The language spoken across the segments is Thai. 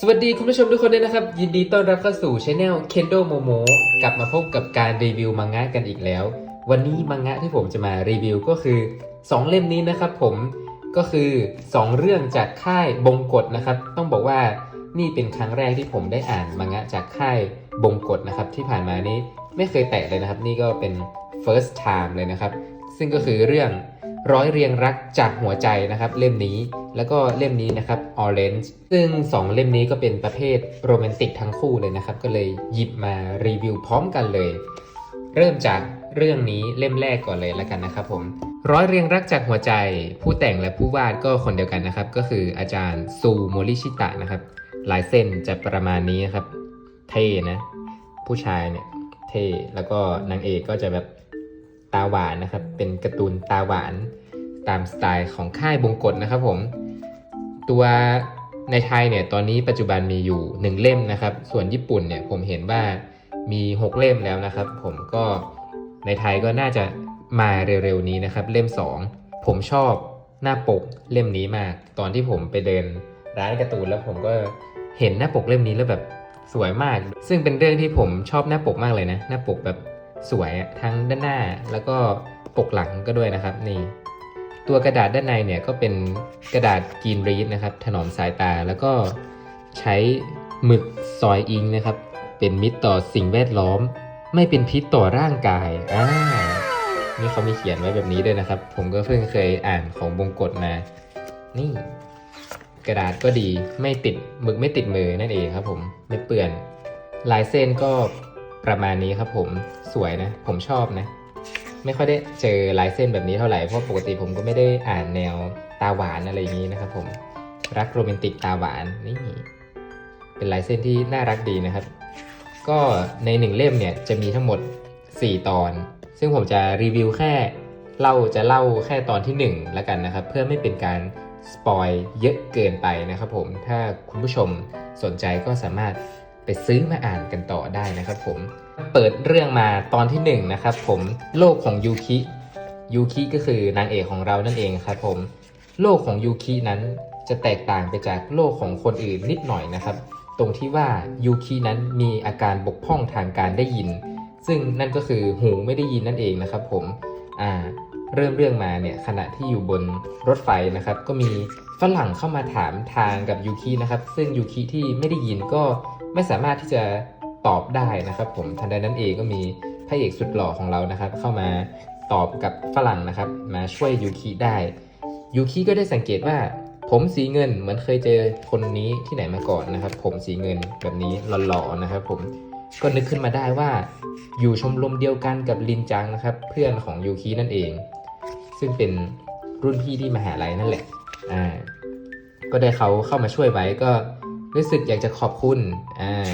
สวัสดีคุณผู้ชมทุกคนด้วยนะครับ ยินดีต้อนรับเข้าสู่ช anel Kendo Momo กลับมาพบกับการรีวิวมังงะกันอีกแล้ว วันนี้มังงะที่ผมจะมารีวิวก็คือ 2 เล่มนี้นะครับผมก็คือ 2 เรื่องจากค่ายบงกฎนะครับ ต้องบอกว่านี่เป็นครั้งแรกที่ผมได้อ่านมังงะจากค่ายบงกฎนะครับ ที่ผ่านมานี้ไม่เคยแตะเลยนะครับ นี่ก็เป็น first time เลยนะครับ ซึ่งก็คือเรื่อง ร้อยเรียงรักจากหัวใจนะครับ เล่มนี้แล้วก็เล่มนี้นะครับ Orange ซึ่ง 2 เล่มนี้ก็เป็นประเภทโรแมนติกทั้งคู่เลยนะครับ ก็เลยหยิบมารีวิวพร้อมกันเลย เริ่มจากเรื่องนี้เล่มแรกก่อนเลยแล้วกันนะครับผมร้อยเรียงรักจากหัวใจ ผู้แต่งและผู้วาดก็คนเดียวกันนะครับ ก็คืออาจารย์ซูโมริชิตะนะครับลายเส้นจะประมาณนี้นะครับ เท่นะ ผู้ชายเนี่ยเท่แล้วก็นางเอกก็จะแบบ ตาหวานนะครับ เป็นการ์ตูนตาหวานตามสไตล์ของค่ายบงกฎนะครับผม ตัวในไทยเนี่ยตอนนี้ปัจจุบันมีอยู่ 1 เล่มนะครับ ส่วนญี่ปุ่นเนี่ยผมเห็นว่ามี 6 เล่มแล้วนะครับ ผมก็ในไทยก็น่าจะมาเร็วๆนี้นะครับ เล่ม 2 ผมชอบหน้าปกเล่มนี้มาก ตอนที่ผมไปเดินร้านการ์ตูนแล้วผมก็เห็นหน้าปกเล่มนี้แล้วแบบสวยมาก ซึ่งเป็นเรื่องที่ผมชอบหน้าปกมากเลยนะ หน้าปกแบบ สวยอะทั้งด้านหน้าแล้วก็ปกหลังก็ด้วยนะครับนี่ตัวกระดาษด้านในเนี่ยก็เป็นกระดาษกรีนรีดนะครับ ถนอมสายตาแล้วก็ใช้หมึกซอยอิงนะครับ เป็นมิตรต่อสิ่งแวดล้อม ไม่เป็นพิษต่อร่างกายอ่านี่เขามีเขียนไว้แบบนี้ด้วยนะครับ ผมก็เพิ่งเคยอ่านของบงกฎมา นี่ กระดาษก็ดีไม่ติดหมึกไม่ติดมือนั่นเองครับ ผมไม่เปื้อน ลายเส้นก็ ประมาณนี้ครับผมสวยนะ ผมชอบนะ ไม่ค่อยได้เจอลายเส้นแบบนี้เท่าไหร่เพราะปกติผมก็ไม่ได้อ่านแนวตาหวานอะไรอย่างนี้นะครับผมรักโรแมนติกตาหวานนี่เป็นลายเส้นที่น่ารักดีนะครับ ก็ในหนึ่งเล่มเนี่ยจะมีทั้งหมด 4 ตอน ซึ่งผมจะรีวิวแค่เล่าจะเล่าแค่ตอนที่ 1 แล้วกันนะครับ เพื่อไม่เป็นการสปอยเยอะเกินไปนะครับผมถ้าคุณผู้ชมสนใจก็สามารถ ไปซื้อมาอ่านกันต่อได้นะครับผมเปิดเรื่องมาตอนที่1นนะครับผมโลกของยูคิยูคิก็คือนางเอกของเรานั่นเองครับผมโลกของยูคินั้นจะแตกต่างไปจากโลกของคนอื่นนิดหน่อยนะครับ ตรงที่ว่ายูคินั้นมีอาการบกพร่องทางการได้ยิน ซึ่งนั่นก็คือหูไม่ได้ยินนั่นเองนะครับผมอ่าเริ่มเรื่องมาเนี่ยขณะที่อยู่บนรถไฟนะครับ ก็มีฝรั่งเข้ามาถามทางกับยูคินะครับ ซึ่งยูคิที่ไม่ได้ยินก็ ไม่สามารถที่จะตอบได้นะครับผมทันใดนั้นเองก็มีพระเอกสุดหล่อของเรานะครับ เข้ามาตอบกับฝรั่งนะครับ มาช่วยยูคิได้ยูคิก็ได้สังเกตว่า ผมสีเงินเหมือนเคยเจอคนนี้ที่ไหนมาก่อนนะครับ ผมสีเงินแบบนี้หล่อๆนะครับ ผมก็นึกขึ้นมาได้ว่าอยู่ชมรมเดียวกันกับลินจังนะครับ เพื่อนของยูคินั่นเอง ซึ่งเป็นรุ่นพี่ที่มหาลัยนั่นแหละอ่าก็ได้เขาเข้ามาช่วยไว้ก็ รู้สึกอยากจะขอบคุณอ่า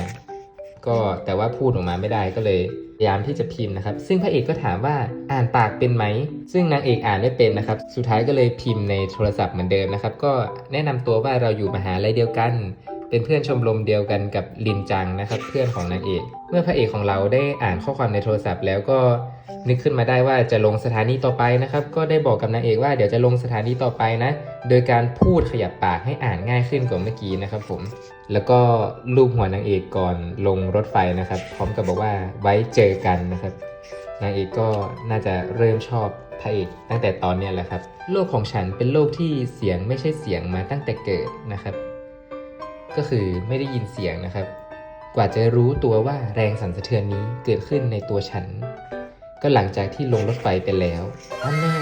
ก็แต่ว่าพูดออกมาไม่ได้ก็เลยพยายามที่จะพิมพ์นะครับ ซึ่งพระเอกก็ถามว่าอ่านปากเป็นไหม ซึ่งนางเอกอ่านไม่เป็นนะครับ สุดท้ายก็เลยพิมพ์ในโทรศัพท์เหมือนเดิมนะครับ ก็แนะนำตัวว่าเราอยู่มหาลัยเดียวกัน เป็นเพื่อนชมรมเดียวกันกับลินจังนะครับ เพื่อนของนางเอก เมื่อพระเอกของเราได้อ่านข้อความในโทรศัพท์ แล้วก็นึกขึ้นมาได้ว่าจะลงสถานีต่อไปนะครับ ก็ได้บอกกับนางเอกว่าเดี๋ยวจะลงสถานีต่อไปนะ โดยการพูดขยับปากให้อ่านง่ายขึ้นกว่าเมื่อกี้นะครับ ผม แล้วก็รูปหัวนางเอกก่อนลงรถไฟนะครับ พร้อมกับบอกว่าไว้เจอกันนะครับ นางเอกก็น่าจะเริ่มชอบพระเอกตั้งแต่ตอนเนี้ยแหละครับ โลกของฉันเป็นโลกที่เสียงไม่ใช่เสียงมาตั้งแต่เกิดนะครับ ก็คือไม่ได้ยินเสียงนะครับ กว่าจะรู้ตัวว่าแรงสั่นสะเทือนนี้เกิดขึ้นในตัวฉัน ก็หลังจากที่ลงรถไฟไปแล้วอันแน่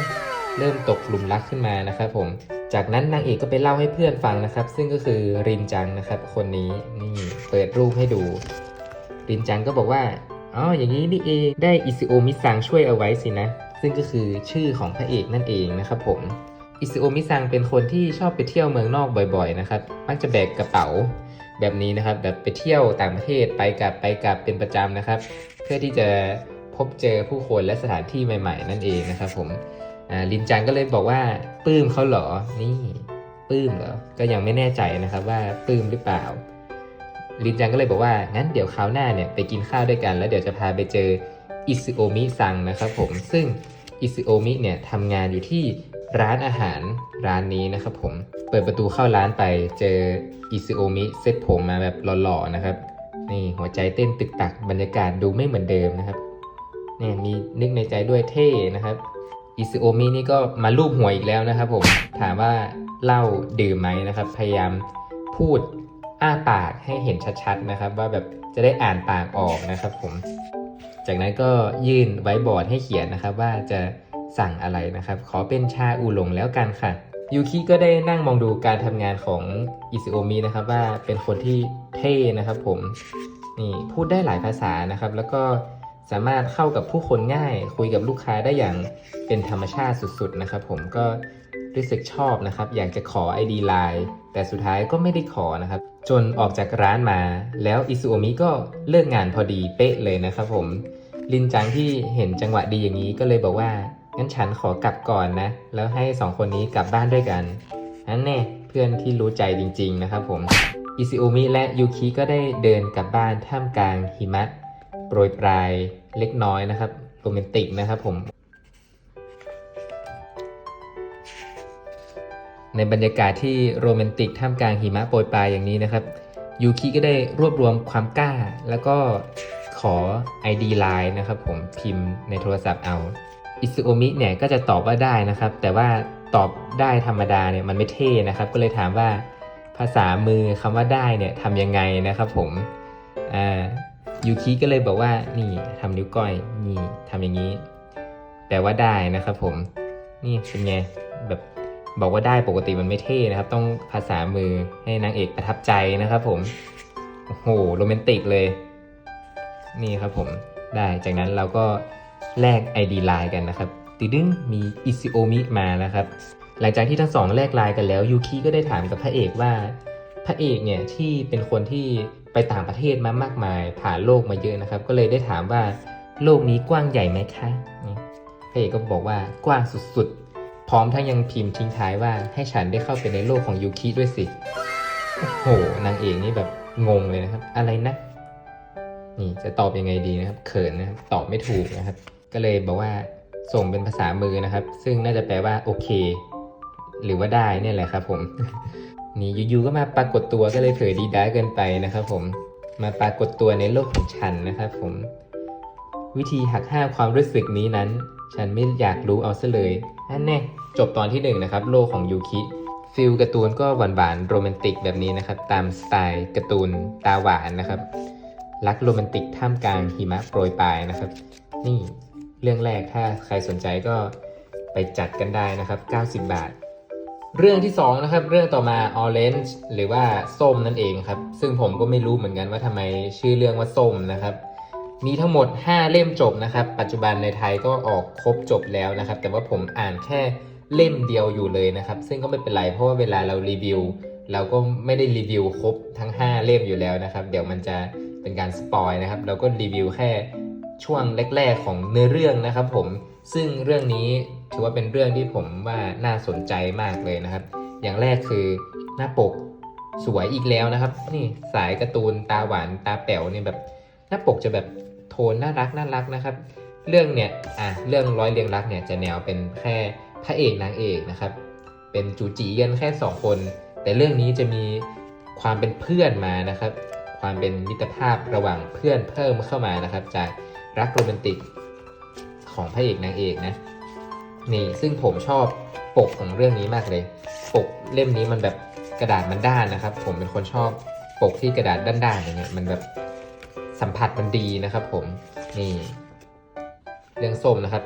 เริ่มตกหลุมรักขึ้นมานะครับผม จากนั้นนางเอกก็ไปเล่าให้เพื่อนฟังนะครับ ซึ่งก็คือรินจังนะครับ คนนี้นี่เปิดรูปให้ดู รินจังก็บอกว่าอ๋ออย่างนี้นี่เองได้อิซิโอมิซังช่วยเอาไว้สินะ ซึ่งก็คือชื่อของพระเอกนั่นเองนะครับผม อิซิโอมิซังเป็นคนที่ชอบไปเที่ยวเมืองนอกบ่อยๆนะครับ มักจะแบกกระเป๋าแบบนี้นะครับ แบบไปเที่ยวต่างประเทศไปกลับไปกลับเป็นประจำนะครับ เพื่อที่จะพบเจอผู้คนและสถานที่ใหม่ ๆ นั่นเองนะครับ ผมลินจังก็เลยบอกว่าปลื้มเขาเหรอ นี่ปลื้มเหรอ ก็ยังไม่แน่ใจนะครับว่าปลื้มหรือเปล่า ลินจังก็เลยบอกว่างั้นเดี๋ยวคราวหน้าเนี่ยไปกินข้าวด้วยกัน แล้วเดี๋ยวจะพาไปเจออิซิโอมิซังนะครับผม ซึ่งอิซิโอมิเนี่ยทำงานอยู่ที่ ร้านอาหารร้านนี้นะครับผม เปิดประตูเข้าร้านไปเจออิซิโอมิเซ็ตผมมาแบบหล่อๆนะครับ นี่หัวใจเต้นตึกตักบรรยากาศดูไม่เหมือนเดิมนะครับนี่มีนึกในใจด้วยเท่นะครับอิซิโอมินี่ก็มาลูบหัวอีกแล้วนะครับผม ถามว่าเหล้าดื่มไหมนะครับ พยายามพูดอ้าปากให้เห็นชัดๆนะครับ ว่าแบบจะได้อ่านปากออกนะครับผม จากนั้นก็ยื่นไว้บอร์ดให้เขียนนะครับว่าจะ สั่งอะไรนะครับ ขอเป็นชาอูหลงแล้วกันค่ะยูคิก็ได้นั่งมองดูการทำงานของอิซิโอมินะครับว่าเป็นคนที่เท่นะครับผมนี่พูดได้หลายภาษานะครับ แล้วก็สามารถเข้ากับผู้คนง่าย คุยกับลูกค้าได้อย่างเป็นธรรมชาติสุดๆนะครับ ผมก็รู้สึกชอบนะครับ อยากจะขอ ID Line แต่สุดท้ายก็ไม่ได้ขอนะครับ จนออกจากร้านมา แล้วอิซุโอมิก็เลิกงานพอดีเป๊ะเลยนะครับผม ลินจังที่เห็นจังหวะดีอย่างนี้ก็เลยบอกว่า งั้นฉันขอกลับก่อนนะ แล้วให้สองคนนี้กลับบ้านด้วยกันนั่นแน่เพื่อนที่รู้ใจจริง ๆ นะครับผมอิซิโอมิและยูคิก็ได้เดินกลับบ้านท่ามกลางหิมะโปรยปลายเล็กน้อยนะครับโรแมนติกนะครับผม ในบรรยากาศที่โรแมนติกท่ามกลางหิมะโปรยปลายอย่างนี้นะครับยูคิก็ได้รวบรวมความกล้า แล้วก็ขอ ID Line นะครับผมพิมพ์ในโทรศัพท์เอา อิซุโอมิเนี่ยก็จะตอบว่าได้นะครับ แต่ว่าตอบได้ธรรมดาเนี่ยมันไม่เท่นะครับ ก็เลยถามว่าภาษามือคำว่าได้เนี่ยทำยังไงนะครับผมอ่ายูคิก็เลยบอกว่านี่ทำนิ้วก้อยนี่ทำอย่างนี้ แปลว่าได้นะครับผมนี่เป็นไงแบบบอกว่าได้ปกติมันไม่เท่นะครับ ต้องภาษามือให้นางเอกประทับใจนะครับผมโอ้โหโรแมนติกเลย นี่ครับผมได้จากนั้นเราก็ แลก ID ไลน์กันนะครับติดึงมีอิซิโอมิมานะครับ หลังจากที่ทั้งสองแลกไลน์กันแล้วยูคิก็ได้ถามกับพระเอกว่าพระเอกเนี่ยที่เป็นคนที่ไปต่างประเทศมามากมาย ผ่านโลกมาเยอะนะครับ ก็เลยได้ถามว่าโลกนี้กว้างใหญ่ไหมคะพระเอกก็บอกว่ากว้างสุดๆ พร้อมทั้งยังพิมพ์ทิ้งท้ายว่าให้ฉันได้เข้าไปในโลกของยูคิด้วยสิ โอ้โหนางเอกนี่แบบงงเลยนะครับ อะไรนะ นี่จะตอบยังไงดีนะครับ เขินนะครับ ตอบไม่ถูกนะครับ ก็เลยบอกว่าส่งเป็นภาษามือนะครับ ซึ่งน่าจะแปลว่าโอเค หรือว่าได้เนี่ยแหละครับผม นี่อยู่ๆก็มาปรากฏตัวก็เลยเผยดีด้าเกินไปนะครับ ผม มาปรากฏตัวในโลกของฉันนะครับ ผม วิธีหักห้ามความรู้สึกนี้นั้น ฉันไม่อยากรู้เอาซะเลยนั่นแน่จบตอนที่หนึ่งนะครับ โลกของยูคิฟิลการ์ตูนก็หวานๆโรแมนติกแบบนี้นะครับ ตามสไตล์การ์ตูนตาหวานนะครับ รักโรแมนติกท่ามกลางหิมะโปรยปลายนะครับ นี่ เรื่องแรกถ้าใครสนใจก็ไปจัดกันได้นะครับ 90 บาท เรื่องที่ 2 นะครับ เรื่องต่อมา Orange หรือว่าส้มนั่นเองครับ ซึ่งผมก็ไม่รู้เหมือนกันว่าทำไมชื่อเรื่องว่าส้มนะครับ มีทั้งหมด 5 เล่มจบนะครับ ปัจจุบันในไทยก็ออกครบจบแล้วนะครับ แต่ว่าผมอ่านแค่เล่มเดียวอยู่เลยนะครับ ซึ่งก็ไม่เป็นไรเพราะว่าเวลาเรารีวิว เราก็ไม่ได้รีวิวครบทั้ง 5 เล่มอยู่แล้วนะครับ เดี๋ยวมันจะเป็นการสปอยนะครับ เราก็รีวิวแค่ ช่วงแรกๆของเนื้อเรื่องนะครับผมซึ่งเรื่องนี้ถือว่าเป็นเรื่องที่ผมว่าน่าสนใจมากเลยนะครับ อย่างแรกคือหน้าปกสวยอีกแล้วนะครับ นี่สายการ์ตูนตาหวานตาแป๋วเนี่ยแบบหน้าปกจะแบบโทนน่ารักน่ารักนะครับ เรื่องเนี่ยอะเรื่องร้อยเรียงรักเนี่ยจะแนวเป็นแค่พระเอกนางเอกนะครับ เป็นจูจีกันแค่สองคน แต่เรื่องนี้จะมีความเป็นเพื่อนมานะครับ ความเป็นมิตรภาพระหว่างเพื่อนเพิ่มเข้ามานะครับ จาก รักโรแมนติกของพระเอกนางเอกนะ นี่ซึ่งผมชอบปกของเรื่องนี้มากเลย ปกเล่มนี้มันแบบกระดาษมันด้านนะครับ ผมเป็นคนชอบปกที่กระดาษด้านๆอย่างเงี้ยมันแบบสัมผัสมันดีนะครับผมนี่เรื่องส้มนะครับ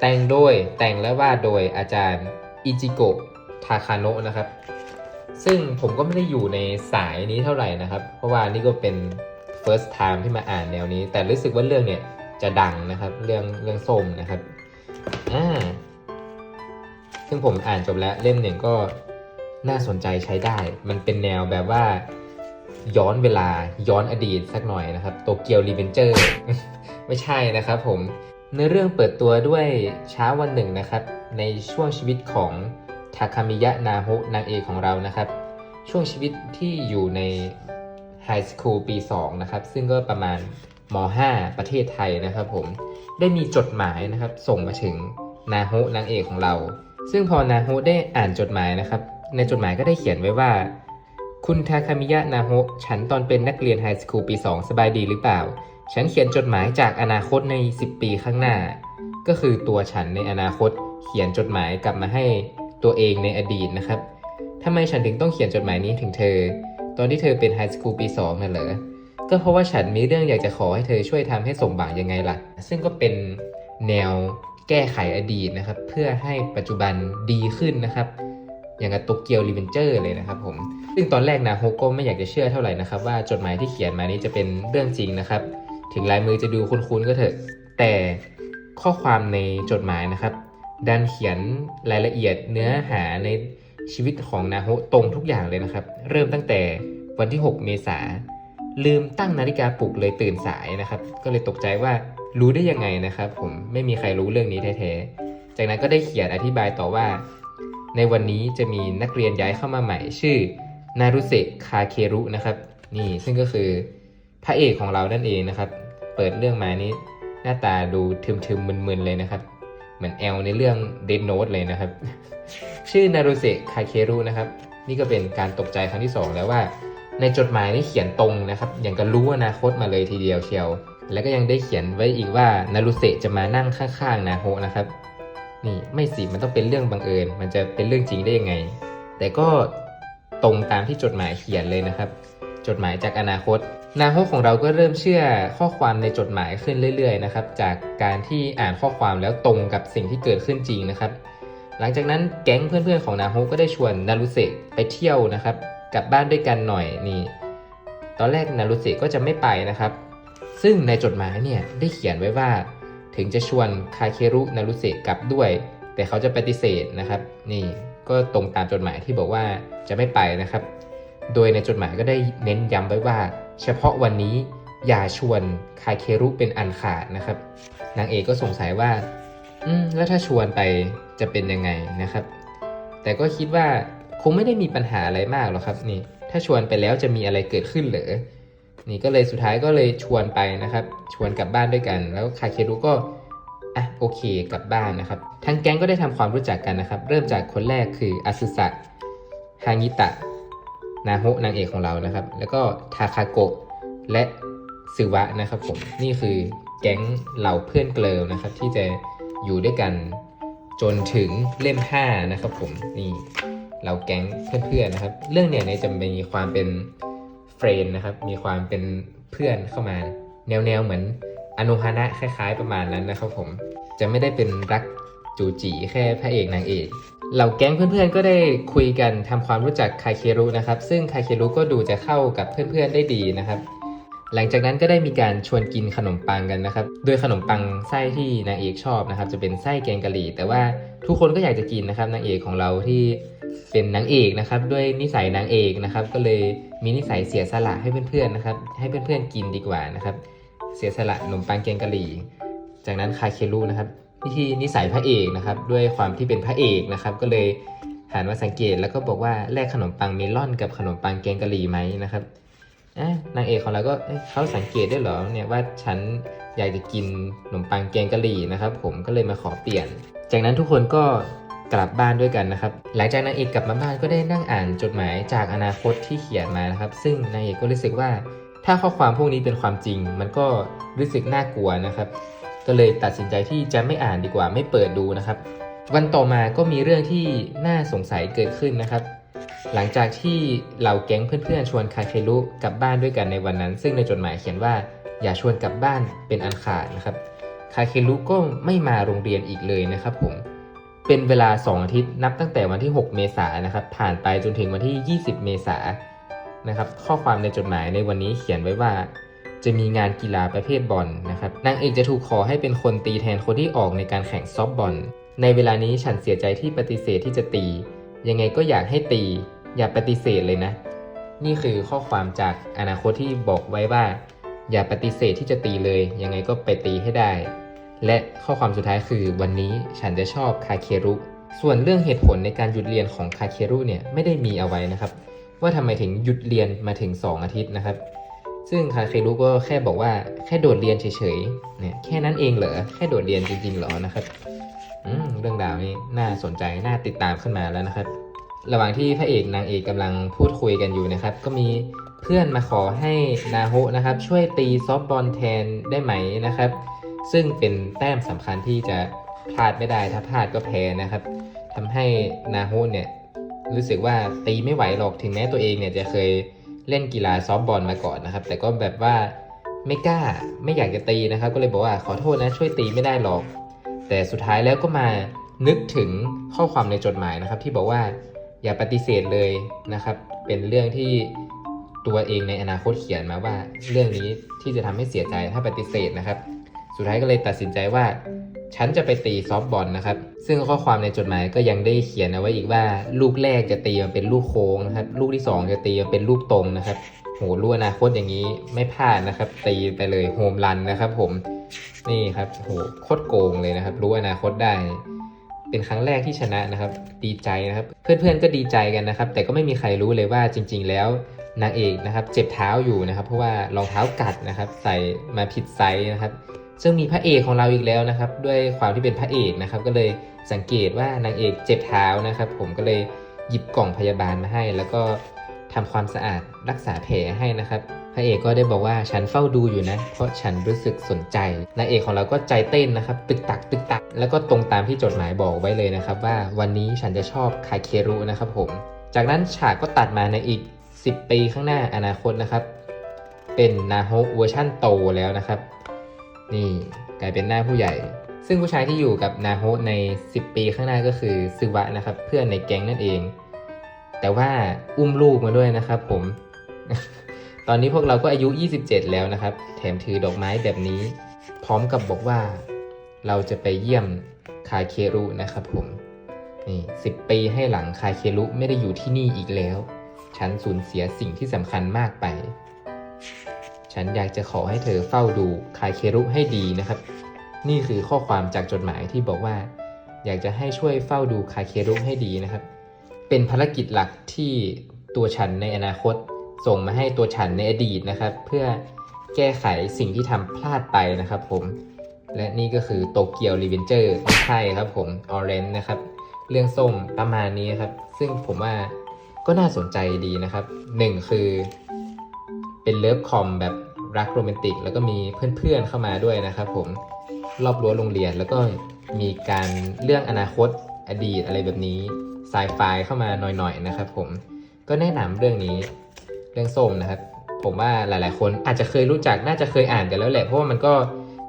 แต่งโดยแต่งและวาดโดยอาจารย์อิจิโกะทาคาโนะนะครับ ซึ่งผมก็ไม่ได้อยู่ในสายนี้เท่าไหร่นะครับ เพราะว่านี่ก็เป็น first time ที่มาอ่านแนวนี้ แต่รู้สึกว่าเรื่องเนี่ย จะดังนะครับ เรื่องเรื่องส้มนะครับอ่าซึ่งผมอ่านจบแล้วเล่มหนึ่งก็น่าสนใจใช้ได้ มันเป็นแนวแบบว่าย้อนเวลาย้อนอดีตสักหน่อยนะครับโตเกียวรีเวนเจอร์ไม่ใช่นะครับผมเนื้อเรื่องเปิดตัวด้วยเช้าวันหนึ่งนะครับ ในช่วงชีวิตของทาคามิยะนาโฮะนางเอกของเรานะครับ ช่วงชีวิตที่อยู่ในไฮสคูลปี 2 นะครับ ซึ่งก็ประมาณ ม .5 ประเทศไทยนะครับผมได้มีจดหมายนะครับ ส่งมาถึงนาโฮนางเอกของเรา ซึ่งพอนาโฮได้อ่านจดหมายนะครับ ในจดหมายก็ได้เขียนไว้ว่า คุณทาคามิยะนาโฮฉันตอนเป็นนักเรียนไฮสคูลปี 2 สบายดีหรือเปล่า ฉันเขียนจดหมายจากอนาคตใน 10 ปีข้างหน้า ก็คือตัวฉันในอนาคตเขียนจดหมายกลับมาให้ตัวเองในอดีตนะครับทำไมฉันถึงต้องเขียนจดหมายนี้ถึงเธอ ตอนที่เธอเป็นไฮสคูลปี2นั่นเหรอ ก็เพราะว่าฉันมีเรื่องอยากจะขอให้เธอช่วยทำให้สมหวังยังไงล่ะ ซึ่งก็เป็นแนวแก้ไขอดีตนะครับ เพื่อให้ปัจจุบันดีขึ้นนะครับ อย่างกับโตเกียวรีเวนเจอร์เลยนะครับผมซึ่งตอนแรกนาโฮก็ไม่อยากจะเชื่อเท่าไหร่นะครับ ว่าจดหมายที่เขียนมานี้จะเป็นเรื่องจริงนะครับ ถึงลายมือจะดูคุ้นๆก็เถอะ แต่ข้อความในจดหมายนะครับ ดันเขียนรายละเอียดเนื้อหาในชีวิตของนาโฮตรงทุกอย่างเลยนะครับ เริ่มตั้งแต่วันที่ 6 เมษา ลืมตั้งนาฬิกาปลุกเลยตื่นสายนะครับ ก็เลยตกใจว่ารู้ได้ยังไงนะครับ ผมไม่มีใครรู้เรื่องนี้แท้ๆ จากนั้นก็ได้เขียนอธิบายต่อว่า ในวันนี้จะมีนักเรียนย้ายเข้ามาใหม่ชื่อนารุเซคาเครุนะครับ นี่ซึ่งก็คือพระเอกของเรานั่นเองนะครับ เปิดเรื่องมานี้หน้าตาดูทึมๆมึนๆเลยนะครับ เหมือนแอลในเรื่องเดนโนตเลยนะครับ ชื่อนารุเซคาเครุนะครับ นี่ก็เป็นการตกใจครั้งที่สองแล้วว่า ในจดหมายนี่เขียนตรงนะครับ อย่างก็รู้อนาคตมาเลยทีเดียวเชียว แล้วก็ยังได้เขียนไว้อีกว่านารุเซะจะมานั่งข้างๆนาโฮนะครับ นี่ไม่สิมันต้องเป็นเรื่องบังเอิญ มันจะเป็นเรื่องจริงได้ยังไง แต่ก็ตรงตามที่จดหมายเขียนเลยนะครับ จดหมายจากอนาคต นาโฮของเราก็เริ่มเชื่อข้อความในจดหมายขึ้นเรื่อย ๆ นะครับ จากการที่อ่านข้อความแล้วตรงกับสิ่งที่เกิดขึ้นจริงนะครับ หลังจากนั้นแก๊งเพื่อนๆของนาโฮก็ได้ชวนนารุเซะไปเที่ยวนะครับ กลับบ้านด้วยกันหน่อยนี่ ตอนแรกนารุเซะก็จะไม่ไปนะครับ ซึ่งในจดหมายเนี่ยได้เขียนไว้ว่า ถึงจะชวนคาเครุนารุเซะกลับด้วย แต่เขาจะปฏิเสธนะครับ นี่ก็ตรงตามจดหมายที่บอกว่าจะไม่ไปนะครับ โดยในจดหมายก็ได้เน้นย้ำไว้ว่า เฉพาะวันนี้อย่าชวนคาเครุเป็นอันขาดนะครับ นางเอกก็สงสัยว่า อืมแล้วถ้าชวนไปจะเป็นยังไงนะครับ แต่ก็คิดว่า คงไม่ได้มีปัญหาอะไรมากหรอกครับนี่ ถ้าชวนไปแล้วจะมีอะไรเกิดขึ้นเหรอนี่ก็เลยสุดท้ายก็เลยชวนไปนะครับ ชวนกลับบ้านด้วยกัน แล้วคาเครุก็อะโอเคกลับบ้านนะครับทั้งแก๊งก็ได้ทำความรู้จักกันนะครับ เริ่มจากคนแรกคืออาซึสะฮางิตะ นาโฮนางเอกของเรานะครับ แล้วก็ทาคาโกะและซึวะนะครับผมนี่คือแก๊งเหล่าเพื่อนเกลิวนะครับ ที่จะอยู่ด้วยกันจนถึงเล่ม5นะครับผมนี่ เราแก๊งเพื่อนๆนะครับ เรื่องเนี่ยเนี่ยจะมีความเป็นเฟรนด์นะครับ มีความเป็นเพื่อนเข้ามา แนวๆเหมือนอนุฮานะคล้าย ๆ ประมาณนั้นนะครับผมจะไม่ได้เป็นรักจูจีแค่พระเอกนางเอกเหล่าแก๊งเพื่อนๆก็ได้คุยกันทำความรู้จักคาเครุนะครับ ซึ่งคาเครุก็ดูจะเข้ากับเพื่อนๆได้ดีนะครับ หลังจากนั้นก็ได้มีการชวนกินขนมปังกันนะครับโดยขนมปังไส้ที่นางเอกชอบนะครับ จะเป็นไส้แกงกะหรี่ แต่ว่าทุกคนก็อยากจะกินนะครับนางเอกของเราที่ เป็นนางเอกนะครับด้วยนิสัยนางเอกนะครับ ก็เลยมีนิสัยเสียสละให้เพื่อนๆนะครับ ให้เพื่อนๆกินดีกว่านะครับ เสียสละขนมปังแกงกะหรี่ จากนั้นคาเครุนะครับที่นิสัยพระเอกนะครับ ด้วยความที่เป็นพระเอกนะครับ ก็เลยหันมาสังเกตแล้วก็บอกว่าแลกขนมปังเมลอนกับขนมปังแกงกะหรี่ไหมนะครับอะนางเอกของเราก็เขาสังเกตได้เหรอเนี่ยว่าฉันอยากจะกินขนมปังแกงกะหรี่นะครับ ผมก็เลยมาขอเปลี่ยน จากนั้นทุกคนก็ กลับบ้านด้วยกันนะครับ หลังจากนางเอกกลับมาบ้านก็ได้นั่งอ่านจดหมายจากอนาคตที่เขียนมานะครับ ซึ่งนางเอกก็รู้สึกว่า ถ้าข้อความพวกนี้เป็นความจริง มันก็รู้สึกน่ากลัวนะครับ ก็เลยตัดสินใจที่จะไม่อ่านดีกว่าไม่เปิดดูนะครับ วันต่อมาก็มีเรื่องที่น่าสงสัยเกิดขึ้นนะครับ หลังจากที่เหล่าแก๊งเพื่อนๆชวนคาเครุกลับบ้านด้วยกันในวันนั้น ซึ่งในจดหมายเขียนว่าอย่าชวนกลับบ้านเป็นอันขาดนะครับคาเครุก็ไม่มาโรงเรียนอีกเลยนะครับผม เป็นเวลา 2 อาทิตย์นับตั้งแต่วันที่ 6 เมษายนนะครับผ่านไปจนถึงวันที่ 20 เมษายนนะครับข้อความในจดหมายในวันนี้เขียนไว้ว่า จะมีงานกีฬาประเภทบอลนะครับนางเอกจะถูกขอให้เป็นคนตีแทนคนที่ออกในการแข่งซอฟบอลในเวลานี้ฉันเสียใจที่ปฏิเสธที่จะตี ยังไงก็อยากให้ตี อย่าปฏิเสธเลยนะ นี่คือข้อความจากอนาคตที่บอกไว้ว่า อย่าปฏิเสธที่จะตีเลย ยังไงก็ไปตีให้ได้ และข้อความสุดท้ายคือวันนี้ฉันจะชอบคาเครุ ส่วนเรื่องเหตุผลในการหยุดเรียนของคาเครุเนี่ยไม่ได้มีเอาไว้นะครับ ว่าทำไมถึงหยุดเรียนมาถึง 2 อาทิตย์นะครับ ซึ่งคาเครุก็แค่บอกว่าแค่โดดเรียนเฉยๆเนี่ยแค่นั้นเองเหรอแค่โดดเรียนจริงๆเหรอนะครับอืมเรื่องราวนี้น่าสนใจน่าติดตามขึ้นมาแล้วนะครับ ระหว่างที่พระเอกนางเอกกำลังพูดคุยกันอยู่นะครับ ก็มีเพื่อนมาขอให้นาโฮนะครับ ช่วยตีซอฟบอลแทนได้ไหมนะครับ ซึ่งเป็นแต้มสำคัญที่จะพลาดไม่ได้ถ้าพลาดก็แพ้นะครับทำให้นาโฮเนี่ยรู้สึกว่าตีไม่ไหวหรอกถึงแม้ตัวเองเนี่ยจะเคยเล่นกีฬาซอฟบอลมาก่อนนะครับ แต่ก็แบบว่าไม่กล้าไม่อยากจะตีนะครับ ก็เลยบอกว่าขอโทษนะช่วยตีไม่ได้หรอก แต่สุดท้ายแล้วก็มานึกถึงข้อความในจดหมายนะครับ ที่บอกว่าอย่าปฏิเสธเลยนะครับ เป็นเรื่องที่ตัวเองในอนาคตเขียนมาว่า เรื่องนี้ที่จะทำให้เสียใจถ้าปฏิเสธนะครับ สุดท้ายก็เลยตัดสินใจว่าฉันจะไปตีซอฟบอลนะครับ ซึ่งข้อความในจดหมายก็ยังได้เขียนเอาไว้อีกว่า ลูกแรกจะตีมันเป็นลูกโค้งนะครับ ลูกที่สองจะตีมันเป็นลูกตรงนะครับ โหรู้อนาคตอย่างนี้ไม่พลาดนะครับ ตีไปเลยโฮมรันนะครับ ผม นี่ครับ โหโคตรโกงเลยนะครับ รู้อนาคตได้ เป็นครั้งแรกที่ชนะนะครับ ดีใจนะครับ เพื่อนๆก็ดีใจกันนะครับ แต่ก็ไม่มีใครรู้เลยว่าจริง ๆ แล้วนางเอกนะครับ เจ็บเท้าอยู่นะครับ เพราะว่ารองเท้ากัดนะครับ ใส่มาผิดไซส์นะครับ ซึ่งมีพระเอกของเราอีกแล้วนะครับ ด้วยความที่เป็นพระเอกนะครับ ก็เลยสังเกตว่านางเอกเจ็บเท้านะครับ ผมก็เลยหยิบกล่องพยาบาลมาให้ แล้วก็ทำความสะอาดรักษาแผลให้นะครับ พระเอกก็ได้บอกว่าฉันเฝ้าดูอยู่นะ เพราะฉันรู้สึกสนใจนางเอกของเราก็ใจเต้นนะครับ ตึกตักตึกตัก แล้วก็ตรงตามที่จดหมายบอกไว้เลยนะครับ ว่าวันนี้ฉันจะชอบคาเครุนะครับ ผม จากนั้นฉากก็ตัดมาในอีก 10 ปีข้างหน้าอนาคตนะครับ เป็นนาโฮเวอร์ชั่นโตแล้วนะครับ นี่กลายเป็นหน้าผู้ใหญ่ ซึ่งผู้ชายที่อยู่กับนาโฮใน 10 ปีข้างหน้าก็คือซึวะนะครับ เพื่อนในแก๊งนั่นเอง แต่ว่าอุ้มลูกมาด้วยนะครับผม ตอนนี้พวกเราก็อายุ 27 แล้วนะครับ แถมถือดอกไม้แบบนี้ พร้อมกับบอกว่า เราจะไปเยี่ยมคาเครุนะครับผมนี่สิปีให้หลังคาเครุไม่ได้อยู่ที่นี่อีกแล้ว ฉันสูญเสียสิ่งที่สำคัญมากไป ฉันอยากจะขอให้เธอเฝ้าดูคายเครุให้ดีนะครับ นี่คือข้อความจากจดหมายที่บอกว่า อยากจะให้ช่วยเฝ้าดูคายเครุให้ดีนะครับ เป็นภารกิจหลักที่ตัวฉันในอนาคต ส่งมาให้ตัวฉันในอดีตนะครับ เพื่อแก้ไขสิ่งที่ทำพลาดไปนะครับ ผม และนี่ก็คือโตเกียวรีเวนเจอร์ไม่ใช่ครับผมออเรนนะครับ เรื่องส้มประมาณนี้ครับ ซึ่งผมว่าก็น่าสนใจดีนะครับหนึ่งคือเป็นเลิฟคอมแบบ รักโรแมนติก แล้วก็มีเพื่อนๆเข้ามาด้วยนะครับผมรอบรั้วโรงเรียนแล้วก็มีการเรื่องอนาคตอดีตอะไรแบบนี้ไซไฟเข้ามาหน่อยๆนะครับผมก็แนะนำเรื่องนี้เรื่องส้มนะครับ ผมว่าหลายๆ คนอาจจะเคยรู้จักน่าจะเคยอ่านกันแล้วแหละเพราะว่ามันก็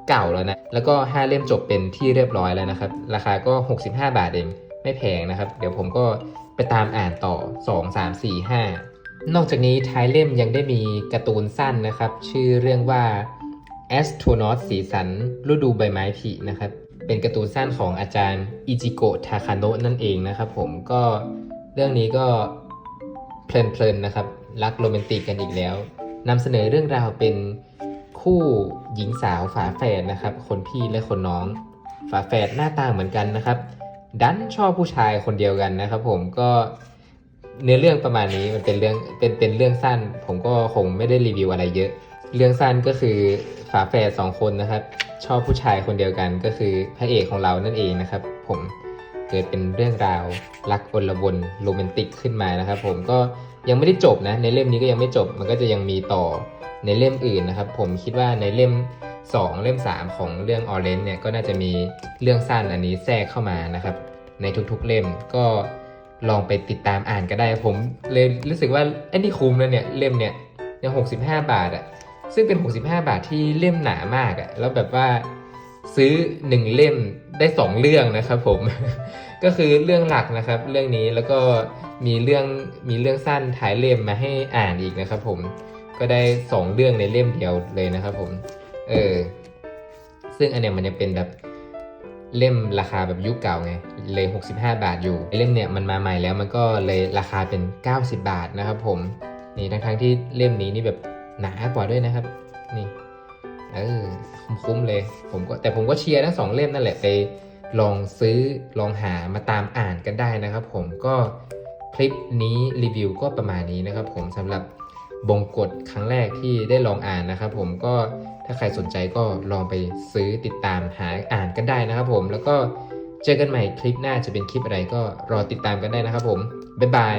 เก่าแล้วนะแล้วก็ 5 เล่มจบเป็นที่เรียบร้อยแล้วนะครับ ราคาก็ 65 บาทเองไม่แพงนะครับ เดี๋ยวผมก็ไปตามอ่านต่อ 2 3 4 5 นอกจากนี้ท้ายเล่มยังได้มีการ์ตูนสั้นนะครับ ชื่อเรื่องว่า Astronaut สีสันฤดูใบไม้ผลินะครับ เป็นการ์ตูนสั้นของอาจารย์อิจิโกะทาคาโนะนั่นเองนะครับผมก็เรื่องนี้ก็เพลินๆนะครับ รักโรแมนติกกันอีกแล้วนำเสนอเรื่องราวเป็นคู่หญิงสาวฝาแฝดนะครับ คนพี่และคนน้อง ฝาแฝดหน้าตาเหมือนกันนะครับ ดันชอบผู้ชายคนเดียวกันนะครับ ผมก็ เนื้อเรื่องประมาณนี้มันเป็นเรื่องเป็นเป็นเรื่องสั้น ผมก็คงไม่ได้รีวิวอะไรเยอะ เรื่องสั้นก็คือฝาแฝดสองคนนะครับ ชอบผู้ชายคนเดียวกันก็คือพระเอกของเรานั่นเองนะครับ ผมเกิดเป็นเรื่องราวรักอละวนโรแมนติกขึ้นมานะครับ ผมก็ยังไม่ได้จบนะ ในเล่มนี้ก็ยังไม่จบ มันก็จะยังมีต่อในเล่มอื่นนะครับ ผมคิดว่าในเล่ม 2 เล่ม 3 ของเรื่อง Orange เนี่ยก็น่าจะมีเรื่องสั้นอันนี้แทรกเข้ามานะครับ ในทุกๆเล่มก็ ลองไปติดตามอ่านก็ได้ผมเลยรู้สึกว่าไอ้นี่คุ้มแล้วเนี่ยเล่มเนี่ยยัง65บห้าบาทอะซึ่งเป็น 65 บาทที่เล่มหนามากอะแล้วแบบว่าซื้อ 1 เล่มได้ 2 เรื่องนะครับผม ก็คือเรื่องหลักนะครับ เรื่องนี้แล้วก็มีเรื่องมีเรื่องสั้นท้ายเล่มมาให้อ่านอีกนะครับผมก็ได้ 2 เรื่องในเล่มเดียวเลยนะครับผมเออซึ่งอันเนี้ยมันยังเป็นแบบ เล่มราคาแบบยุคเก่าไงเลย 65 บาทอยู่เล่มเนี่ยมันมาใหม่แล้วมันก็เลยราคาเป็น 90 บาทนะครับผมนี่ทั้งทั้งๆที่เล่มนี้นี่แบบหนากว่าด้วยนะครับ นี่เออคุ้มเลยผมก็แต่ผมก็เชียร์ทั้งสองเล่มนั่นแหละไปลองซื้อลองหามาตามอ่านกันได้นะครับ ผมก็คลิปนี้รีวิวก็ประมาณนี้นะครับ ผมสำหรับบงกฎครั้งแรกที่ได้ลองอ่านนะครับ ผมก็ ถ้าใครสนใจก็ลองไปซื้อติดตามหาอ่านกันได้นะครับผมแล้วก็เจอกันใหม่คลิปหน้าจะเป็นคลิปอะไรก็รอติดตามกันได้นะครับผมบ๊ายบาย